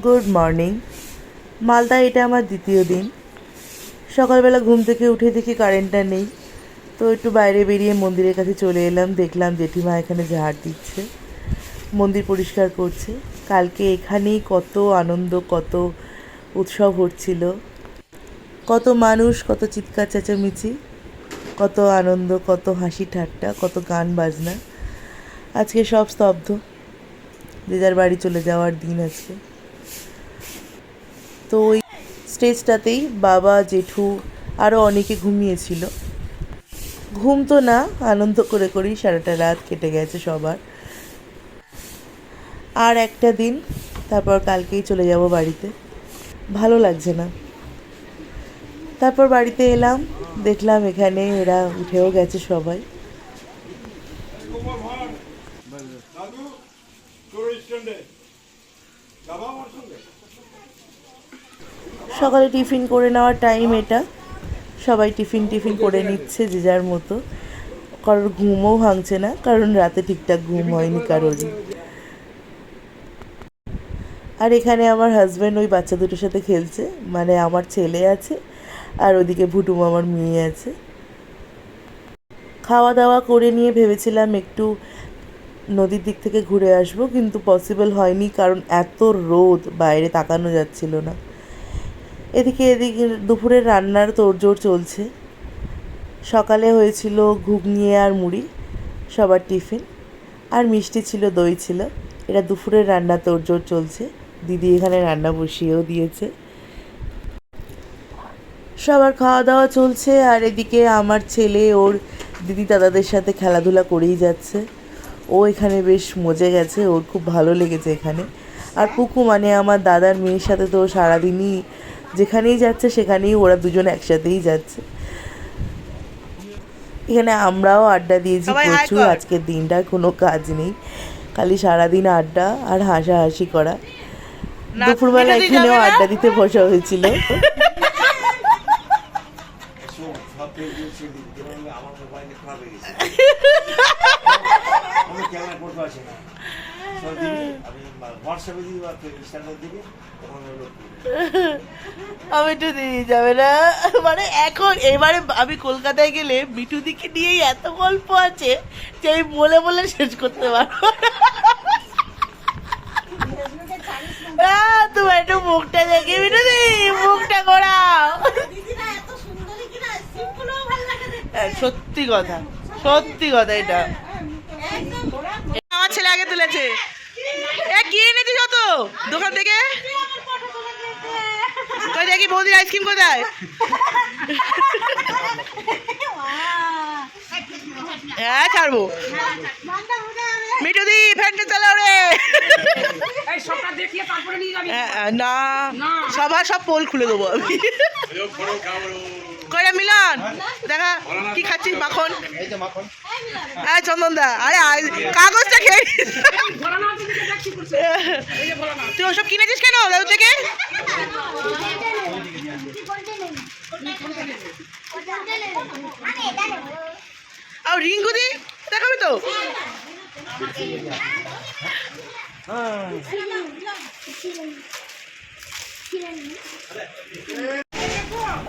Good morning Malda, এটা আমার দ্বিতীয় দিন। সকালবেলা ঘুম থেকে উঠে দেখি কারেন্টটা নেই। তো একটু বাইরে বেরিয়ে মন্দিরের কাছে চলে এলাম। দেখলাম জেঠিমা এখানে ঝাড় দিচ্ছে। মন্দির পরিষ্কার করছে। কালকে এখানেই কত আনন্দ, কত উৎসব হচ্ছিল। কত মানুষ, কত চিৎকার চেঁচামেচি, কত আনন্দ, কত হাসি ঠাট্টা, কত গান বাজনা। আজকে সব স্তব্ধ। যে যার বাড়ি চলে যাওয়ার দিন আজকে। তো ওই স্টেজটাতেই বাবা, জেঠু আরও অনেকে ঘুমিয়েছিল। ঘুম তো না, আনন্দ করে করেই সারাটা রাত কেটে গেছে সবার। আর একটা দিন, তারপর কালকেই চলে যাব বাড়িতে। ভালো লাগছে না। তারপর বাড়িতে এলাম, দেখলাম এখানে এরা উঠেও গেছে সবাই। দাদু তোর স্ট্যান্ডে যাবা আমার সঙ্গে সকালে টিফিন করে নেওয়ার টাইম এটা। সবাই টিফিন টিফিন করে নিচ্ছে যে যার মতো। কারোর ঘুমও ভাঙছে না, কারণ রাতে ঠিকঠাক ঘুম হয়নি কারোরই। আর এখানে আমার হাজব্যান্ড ওই বাচ্চা দুটোর সাথে খেলছে মানে আমার ছেলে আছে, আর ওদিকে ভুটুম আমার মেয়ে আছে। খাওয়া দাওয়া করে নিয়ে ভেবেছিলাম একটু নদীর দিক থেকে ঘুরে আসব, কিন্তু পসিবল হয়নি কারণ এত রোদ, বাইরে তাকানো যাচ্ছিল না। এদিকে এদিকে দুপুরের রান্নার তোড়জোড় চলছে। সকালে হয়েছিল ঘুগনি আর মুড়ি, সবার টিফিন, আর মিষ্টি ছিল, দই ছিল। এটা দুপুরের রান্না তোড়জোড় চলছে। দিদি এখানে রান্না বসিয়েও দিয়েছে। সবার খাওয়া দাওয়া চলছে, আর এদিকে আমার ছেলে, ওর দিদি দাদাদের সাথে খেলাধুলা করেই যাচ্ছে। ও এখানে বেশ মজে গেছে, ওর খুব ভালো লেগেছে এখানে। আর পুকু মানে আমার দাদার মেয়ের সাথে তো সারাদিনই যেখানেই যাচ্ছে সেখানেই ওরা দুজন একসাথেই যাচ্ছে। এখানে আমরাও আড্ডা দিয়েছি প্রচুর কর। আজকের দিনটার কোনো কাজ নেই। খালি সারাদিন আড্ডা আর হাসাহাসি করা। দুপুরবেলা এখানেও আড্ডা দিতে বসা হয়েছিল। আমার মোবাইলে খারাপ হয়ে গেছে আমি ক্যামেরা করতে পারছি না সব দিবি আমি হোয়াটসঅ্যাপে দিবি বা ইনস্টাগ্রামে দিবি। তখন আমি তো দিয়ে যাবে না? মানে এখন এবারে আমি কলকাতায় গেলে মিঠু দিকে নিয়েই এত গল্প আছে যে আমি বলে বলে শেষ করতে পারব তোমার একটু মুখটা দেখে মিঠু দি মুখটা ঘোরাও। হ্যাঁ, সত্যি কথা সত্যি কথা এটা আমার ছেলে আগে তুলেছে এ কি এনেছিস যত দোকান থেকে? কই দেখি বৌদির আইসক্রিম কোথায়? হ্যাঁ ছাড়বো। মিঠু দি ফ্যানটা চালাও রে। সবটা দেখিয়ে তারপরে নিয়ে যাবি। হ্যাঁ, না সবার সব পোল খুলে দেবো আমি। কয়টা মিলন? দেখা, কি খাচ্ছিস মাখন? হ্যাঁ চন্দন দা আরে কাগজটা খেয়ে তুই ওসব কিনেছিস কেন দাদু থেকে? আর রিঙ্কু দি, দেখাবি তো?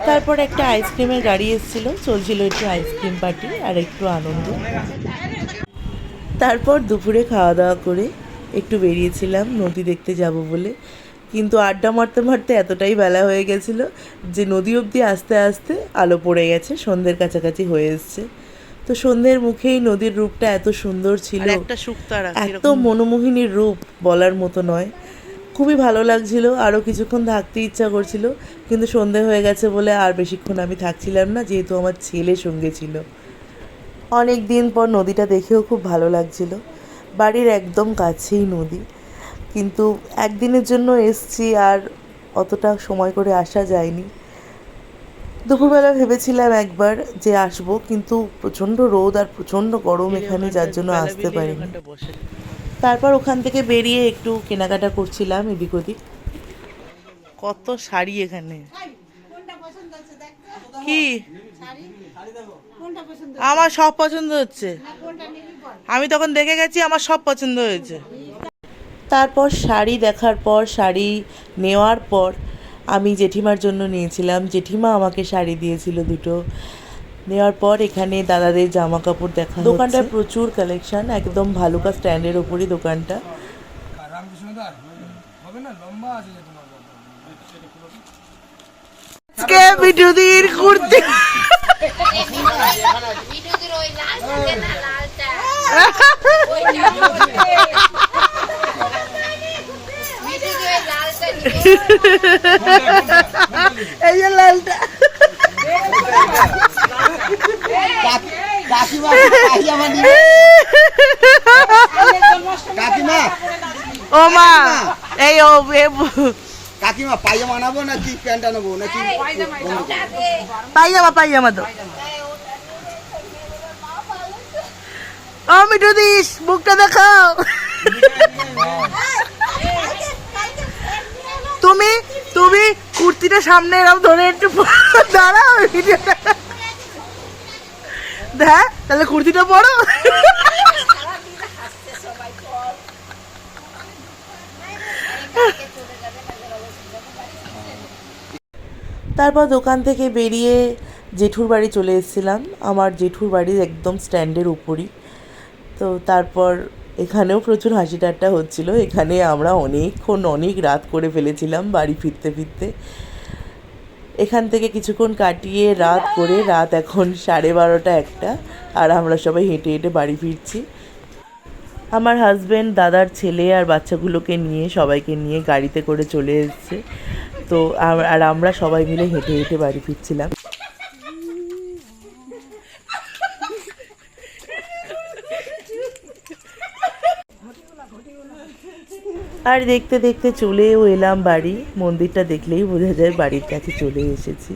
তারপর একটা আইসক্রিমের গাড়ি এসেছিল চলছিল একটু আইসক্রিম পার্টি আর একটু আনন্দ। তারপর দুপুরে খাওয়া দাওয়া করে একটু বেরিয়েছিলাম নদী দেখতে যাব বলে। কিন্তু আড্ডা মারতে মারতে এতটাই বেলা হয়ে গেছিল যে নদী অবধি আস্তে আস্তে আলো পড়ে গেছে সন্ধ্যের কাছাকাছি হয়ে এসছে। তো সন্ধ্যের মুখেই নদীর রূপটা এত সুন্দর ছিল। এত মনোমোহিনীর রূপ বলার মতো নয়। খুবই ভালো লাগছিল আরও কিছুক্ষণ থাকতে ইচ্ছা করছিল কিন্তু সন্ধে হয়ে গেছে বলে আর বেশিক্ষণ আমি থাকছিলাম না যেহেতু আমার ছেলে সঙ্গে ছিল। অনেক দিন পর নদীটা দেখেও খুব ভালো লাগছিল বাড়ির একদম কাছেই নদী কিন্তু একদিনের জন্য এসছি আর অতটা সময় করে আসা যায়নি। দুপুরবেলা ভেবেছিলাম একবার যে আসব কিন্তু প্রচণ্ড রোদ আর প্রচণ্ড গরম এখানে যার জন্য আসতে পারিনি। তারপর ওখান থেকে বেরিয়ে একটু কেনাকাটা করছিলাম এদিক ওদিক। কত শাড়ি এখানে? কি? আমার সব পছন্দ হচ্ছে। আমি তখন দেখে গেছি আমার সব পছন্দ হয়েছে। তারপর শাড়ি দেখার পর শাড়ি নেওয়ার পর আমি জেঠিমার জন্য নিয়েছিলাম। জেঠিমা আমাকে শাড়ি দিয়েছিল দুটো। নেওয়ার পর এখানে দাদাদের জামা কাপড় দেখা দোকানটায় প্রচুর কালেকশন একদম ভালুকা স্ট্যান্ডের ওপরই দোকানটা। আজকে বিটুদির কুর্তি বিদ্যুতের ওই লাল থাকে না লালটা বিদ্যুতের ওই লালটা নিয়ে এই যে লালটা কাকিমা কাকিমা নিবে কাকিমা ও মা এই ও এ কাকিমা পায়জামা আনাবো নাকি প্যান্ট আনাবো নাকি? পাইজামা পাইজামা তো ও মিঠু দিস বুকটা দেখাও তুমি তুমি কুর্তিটা সামনে এরকম ধরে একটু দাঁড়াও ভিডিওটা। দেখ, তাহলে কুর্তিটা পরো। তারপর দোকান থেকে বেরিয়ে জেঠুর বাড়ি চলে এসেছিলাম। আমার জেঠুর বাড়ি একদম স্ট্যান্ডের উপরই। তো তারপর এখানেও প্রচুর হাসি ঠাট্টা হচ্ছিল। এখানে আমরা অনেকক্ষণ, অনেক রাত করে ফেলেছিলাম বাড়ি ফিরতে ফিরতে। এখান থেকে কিছুক্ষণ কাটিয়ে রাত করে রাত এখন সাড়ে বারোটা একটা, আর আমরা সবাই হেঁটে হেঁটে বাড়ি ফিরছি। আমার হাজব্যান্ড দাদার ছেলে আর বাচ্চাগুলোকে নিয়ে সবাইকে নিয়ে গাড়িতে করে চলে এসছে। তো আর আমরা সবাই মিলে হেঁটে হেঁটে বাড়ি ফিরছিলাম। আর দেখতে দেখতে চলেও এলাম বাড়ি। মন্দিরটা দেখলেই বোঝা যায় বাড়ির কাছে চলে এসেছি।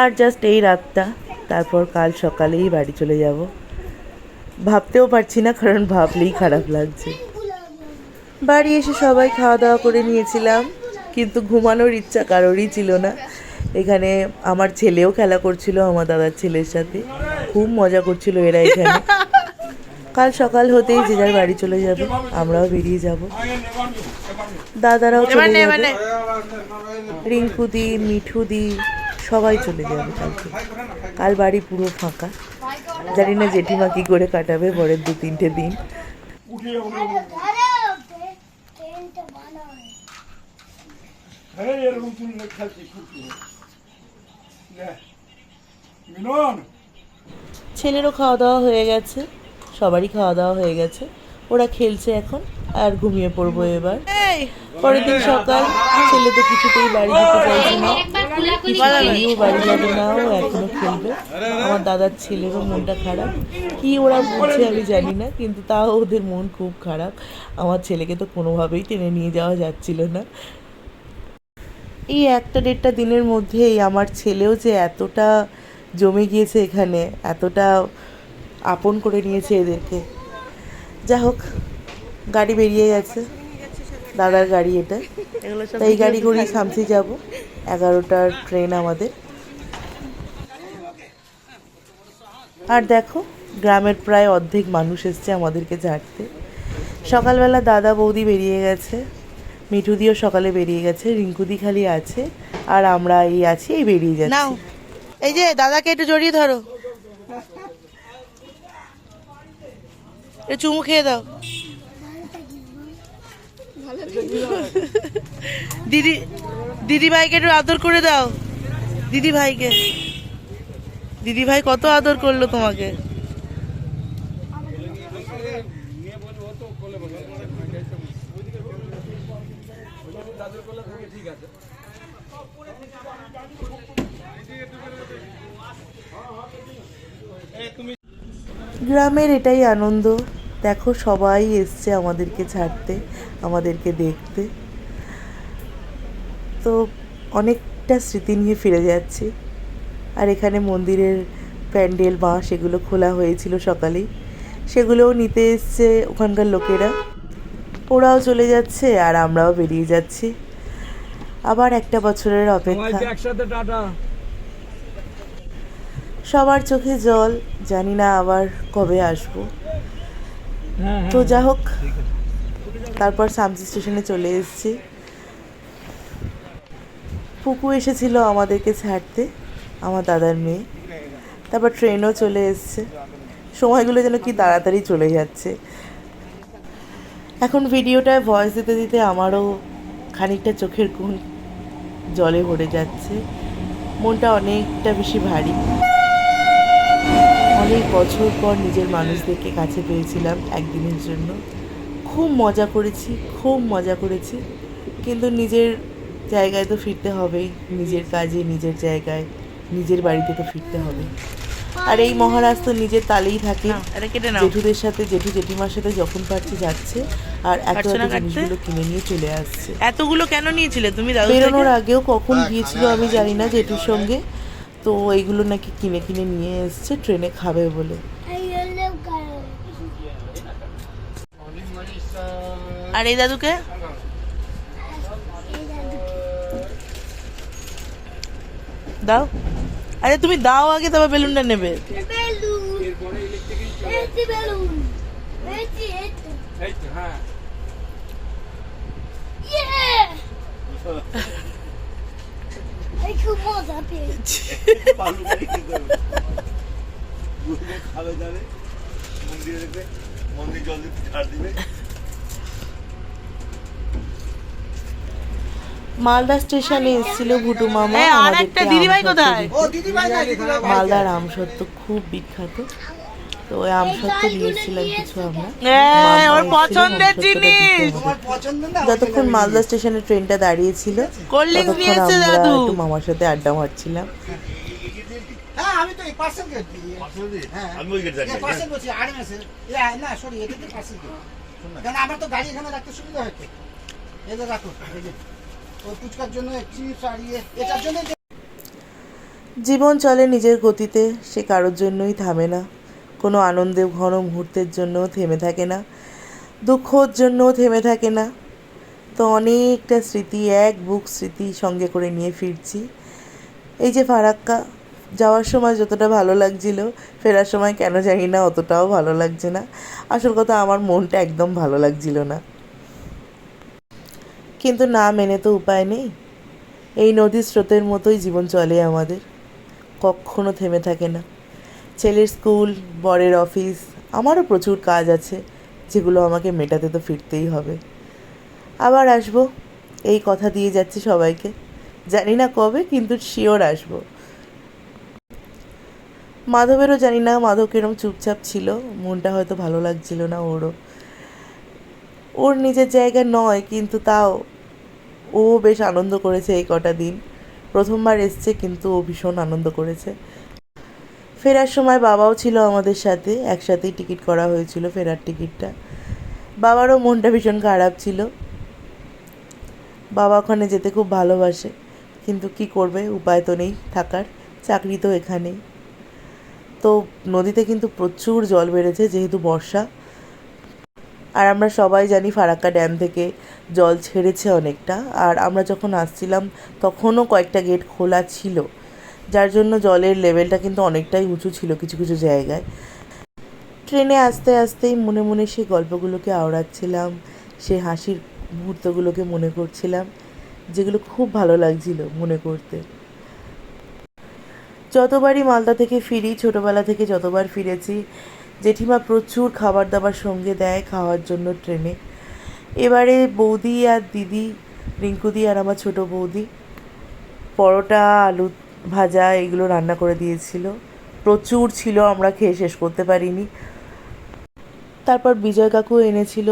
আর জাস্ট এই রাতটা, তারপর কাল সকালেই বাড়ি চলে যাব। ভাবতেও পারছি না, কারণ ভাবলেই খারাপ লাগছে। বাড়ি এসে সবাই খাওয়া দাওয়া করে নিয়েছিলাম, কিন্তু ঘুমানোর ইচ্ছা কারোরই ছিল না। এখানে আমার ছেলেও খেলা করছিল আমার দাদার ছেলের সাথে। খুব মজা করছিল এরা এখানে। কাল সকাল হতেই যে যার বাড়ি চলে যাবে আমরাও বেরিয়ে যাব। দাদারাও চলে যাবে। রিঙ্কুদি মিঠুদি সবাই চলে যাবে কালকে। কাল বাড়ি পুরো ফাঁকা। জানি না জেঠিমা কি করে কাটাবে পরের দু তিনটে দিন। এরকম তুমি খেলছি খুব মিলন ছেলেরও খাওয়া দাওয়া হয়ে গেছে সবারই খাওয়া দাওয়া হয়ে গেছে। ওরা খেলছে এখন আর ঘুমিয়ে পড়ব এবার। পরের দিন সকাল ছেলে তো কিছুতেই বাড়ি যেতে চাইছে না। ছেলেও বাড়ি যাবে না ও এখনও খেলবে। আমার দাদার ছেলেরও মনটা খারাপ। কি ওরা বুঝছে আমি জানি না কিন্তু তাও ওদের মন খুব খারাপ। আমার ছেলেকে তো কোনোভাবেই টেনে নিয়ে যাওয়া যাচ্ছিল না। এই একটা দেড়টা দিনের মধ্যেই আমার ছেলেও যে এতটা জমে গিয়েছে এখানে এতটা আপন করে নিয়েছে এদেরকে। যা হোক গাড়ি বেরিয়ে গেছে। দাদার গাড়ি এটা। তাই এই গাড়ি করেই সামসি যাব। এগারোটার ট্রেন আমাদের। আর দেখো গ্রামের প্রায় অর্ধেক মানুষ এসছে আমাদেরকে ঝাড়তে সকালবেলা দাদা বৌদি বেরিয়ে গেছে। মিঠুদিও সকালে বেরিয়ে গেছে রিঙ্কুদি খালি আছে, আর আমরা এই আছি, এই বেরিয়ে যাচ্ছি। নাও। এই যে, দাদাকে একটু জড়িয়ে ধরো। চুমু খেয়ে দাও। দিদি দিদি ভাইকে একটু আদর করে দাও। দিদি ভাইকে দিদি ভাই কত আদর করল তোমাকে। গ্রামের এটাই আনন্দ। দেখো, সবাই এসছে আমাদেরকে ছাড়তে, আমাদেরকে দেখতে। তো অনেকটা স্মৃতি নিয়ে ফিরে যাচ্ছি। আর এখানে মন্দিরের প্যান্ডেল, বাঁশ, এগুলো খোলা হয়েছিল সকালেই। সেগুলোও নিতে এসছে ওখানকার লোকেরা। ওরাও চলে যাচ্ছে আর আমরাও বেরিয়ে যাচ্ছি। আবার একটা বছরের অপেক্ষা। সবার চোখে জল জানি না আবার কবে আসব। তো যা হোক তারপর সামসি স্টেশনে চলে এসেছি। পুকু এসেছিল আমাদেরকে ছাড়তে আমার দাদার মেয়ে। তারপর ট্রেনও চলে এসছে। সময়গুলো যেন কি তাড়াতাড়ি চলে যাচ্ছে। এখন ভিডিওটায় ভয়েস দিতে দিতে আমারও খানিকটা চোখের কোণ জলে ভরে যাচ্ছে। মনটা অনেকটা বেশি ভারী। অনেক বছর পর নিজের মানুষদেরকে কাছে পেয়েছিলাম একদিনের জন্য। খুব মজা করেছি, খুব মজা করেছি। কিন্তু নিজের জায়গায় তো ফিরতে হবেই। নিজের কাজে, নিজের জায়গায়, নিজের বাড়িতে তো ফিরতে হবে। আর এই মহারাজ তো নিজের তালেই থাকে। জেঠুদের সাথে জেঠু জেঠিমার সাথে যখন পারছে যাচ্ছে। আর এত এত জিনিসগুলো কিনে নিয়ে চলে আসছে। এতগুলো কেন নিয়েছিলে? তুমি বেরোনোর আগেও কখন গিয়েছিল আমি জানি না জেঠুর সঙ্গে। তো এইগুলো নাকি কিনে কিনে নিয়ে এসছে ট্রেনে খাবে বলে। আর এই দাদুকে? দাও। আরে তুমি দাও আগে তবে বেলুনটা নেবে। হ্যাঁ ইয়ে খুব যাবে মন্দিরে দেখবে মন্দির জল দিতে ছাড় দিবে। মালদা স্টেশনে এসেছিল ভুটু মামা আর আমাদেরকে একটা দিদিভাই আমসত্ত্ব কোথায়? ও দিদি ভাই না দিদি ভাই মালদার আমসত্ত্ব খুব বিখ্যাত। তো ওই আমসত্ত্ব নিয়েছিলাম কিছু আমরা। ওর পছন্দের জিনিস। দিতে পছন্দ না? যতক্ষণ মালদা স্টেশনে ট্রেনটা দাঁড়িয়েছিল ততক্ষণ আমরা একটু মামার সাথে আড্ডা মারছিলাম। হ্যাঁ আমি তো হ্যাঁ। আমি ওই গেট না সরি এটা তো আমার তো গাড়ি এখানে রাখতে সুবিধা হচ্ছে এই যে রাখো এই যে। জীবন চলে নিজের গতিতে, সে কারোর জন্যই থামে না। কোনো আনন্দে ঘন মুহূর্তের জন্যও থেমে থাকে না। দুঃখর জন্যও থেমে থাকে না। তো অনেকটা স্মৃতি, এক বুক স্মৃতি সঙ্গে করে নিয়ে ফিরছি। এই যে ফারাক্কা, যাওয়ার সময় যতটা ভালো লাগছিল, ফেরার সময় কেন জানি না, অতটাও ভালো লাগছে না। আসল কথা, আমার মনটা একদম ভালো লাগছিল না। কিন্তু না মেনে তো উপায় নেই। এই নদীর স্রোতের মতোই জীবন চলে আমাদের। কখনো থেমে থাকে না। ছেলের স্কুল, বরের অফিস, আমারও প্রচুর কাজ আছে, যেগুলো আমাকে মেটাতে তো ফিরতেই হবে। আবার আসব। এই কথা দিয়ে যাচ্ছি সবাইকে। জানি না কবে, কিন্তু শিওর আসব। মাধবেরও জানি না মাধব কিরম চুপচাপ ছিল। মনটা হয়তো ভালো লাগছিল না ওরও। ওর নিজের জায়গা নয়, কিন্তু তাও। ও বেশ আনন্দ করেছে এই কটা দিন। প্রথমবার এসছে, কিন্তু ও ভীষণ আনন্দ করেছে। ফেরার সময় বাবাও ছিল আমাদের সাথে, একসাথেই টিকিট করা হয়েছিল ফেরার টিকিটটা। বাবারও মনটা ভীষণ খারাপ ছিল। বাবা ওখানে যেতে খুব ভালোবাসে, কিন্তু কি করবে? উপায় তো নেই থাকার, চাকরি তো এখানেই। তো নদীতে কিন্তু প্রচুর জল বেড়েছে, যেহেতু বর্ষা। আর আমরা সবাই জানি ফারাক্কা ড্যাম থেকে জল ছেড়েছে অনেকটা। আর আমরা যখন আসছিলাম, তখনও কয়েকটা গেট খোলা ছিল, যার জন্য জলের লেভেলটা কিন্তু অনেকটাই উঁচু ছিল কিছু কিছু জায়গায়। ট্রেনে আস্তে আস্তেই মনে মনে সেই গল্পগুলোকে আওড়াচ্ছিলাম সে হাসির মুহূর্তগুলোকে মনে করছিলাম, যেগুলো খুব ভালো লাগছিল মনে করতে। যতবারই মালদা থেকে ফিরি, ছোটোবেলা থেকে যতবার ফিরেছি জেঠিমা প্রচুর খাবার দাবার সঙ্গে দেয় খাওয়ার জন্য ট্রেনে। এবারে বৌদি আর দিদি, রিঙ্কুদি আর আমার ছোটো বৌদি, পরোটা, আলু ভাজা এগুলো রান্না করে দিয়েছিল। প্রচুর ছিল, আমরা খেয়ে শেষ করতে পারিনি। তারপর বিজয় কাকু এনেছিল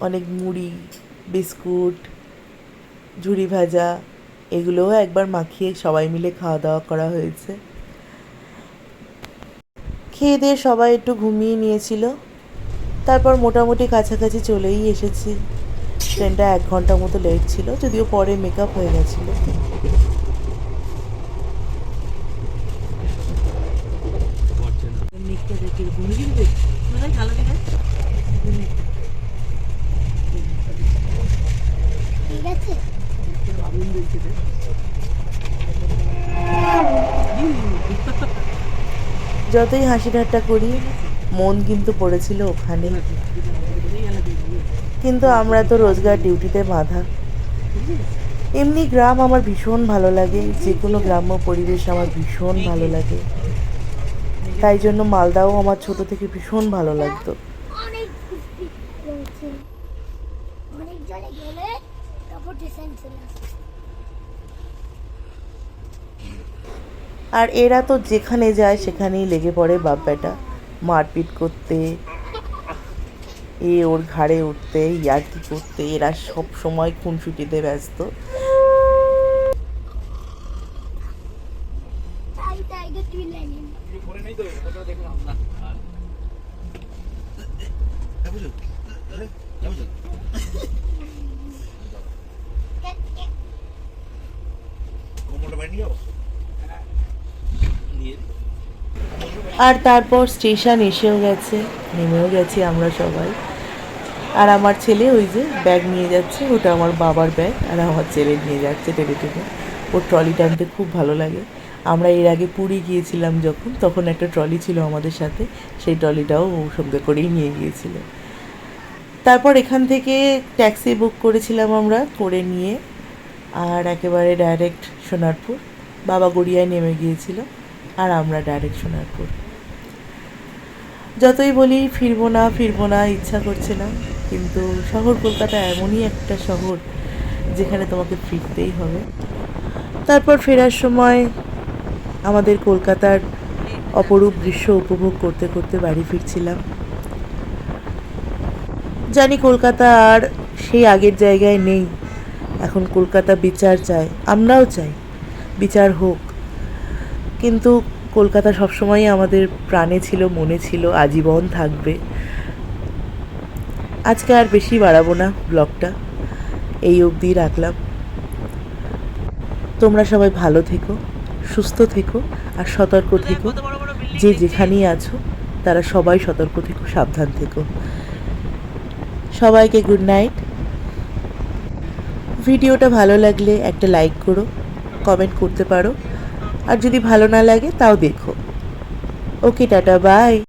অনেক মুড়ি, বিস্কুট, ঝুড়ি ভাজা, এগুলোও একবার মাখিয়ে সবাই মিলে খাওয়া দাওয়া করা হয়েছে। খেয়ে দিয়ে সবাই একটু ঘুমিয়ে নিয়েছিল। তারপর মোটামুটি কাছাকাছি চলেই এসেছি। ট্রেনটা এক ঘণ্টা মতো লেট ছিল, যদিও পরে মেকআপ হয়ে গেছিল ঠিক আছে যতই হাসি ঠাট্টা করি, মন কিন্তু পড়েছিল ওখানে। কিন্তু আমরা তো রোজগার ডিউটিতে বাঁধা। এমনি গ্রাম আমার ভীষণ ভালো লাগে যে কোনো গ্রাম্য পরিবেশ আমার ভীষণ ভালো লাগে। তাই জন্য মালদাও আমার ছোট থেকে ভীষণ ভালো লাগতো। অনেক জনে গেলে তারপর আর এরা তো যেখানে যায় সেখানেই লেগে পড়ে বাপ বেটা মারপিট করতে এ ওর ঘাড়ে উঠতে ইয়ার্কি করতে এরা সব সময় খুনসুটিতে ব্যস্ত। কোমরটা নিয়ে আর তারপর স্টেশন এসেও গেছে, নেমেও গেছি আমরা সবাই। আর আমার ছেলে ওই যে ব্যাগ নিয়ে যাচ্ছে, ওটা আমার বাবার ব্যাগ, আর আমার ছেলে নিয়ে যাচ্ছে টেনে টেনে। ওর ট্রলি টানতে খুব ভালো লাগে। আমরা এর আগে পুরী গিয়েছিলাম যখন, তখন একটা ট্রলি ছিল আমাদের সাথে, সেই ট্রলিটাও ও সঙ্গে করেই নিয়ে গিয়েছিল। তারপর এখান থেকে ট্যাক্সি বুক করেছিলাম আমরা, করে নিয়ে, আর একেবারে ডাইরেক্ট সোনারপুর। বাবা গড়িয়ায় নেমে গিয়েছিল। আর আমরা ডাইরেক্ট সোনারপুর যতই বলি ফিরবো না ফিরবো না, ইচ্ছা করছে না, কিন্তু শহর কলকাতা এমনই একটা শহর যেখানে তোমাকে ফিরতেই হবে। তারপর ফেরার সময় আমাদের কলকাতার অপরূপ দৃশ্য উপভোগ করতে করতে বাড়ি ফিরছিলাম। জানি কলকাতা আর সেই আগের জায়গায় নেই। এখন কলকাতা বিচার চায়। আমরাও চাই। বিচার হোক। কিন্তু কলকাতা সবসময়ই আমাদের প্রাণে ছিল মনে ছিল আজীবন থাকবে। আজকে আর বেশি বাড়াবো না ব্লগটা। এই অবধি রাখলাম। তোমরা সবাই ভালো থেকো সুস্থ থেকো আর সতর্ক থেকো। যে যেখানেই আছো তারা সবাই সতর্ক থেকো সাবধান থেকো। সবাইকে গুড নাইট ভিডিওটা ভালো লাগলে একটা লাইক করো কমেন্ট করতে পারো। আর যদি ভালো না লাগে তাও দেখো। Okay tata bye.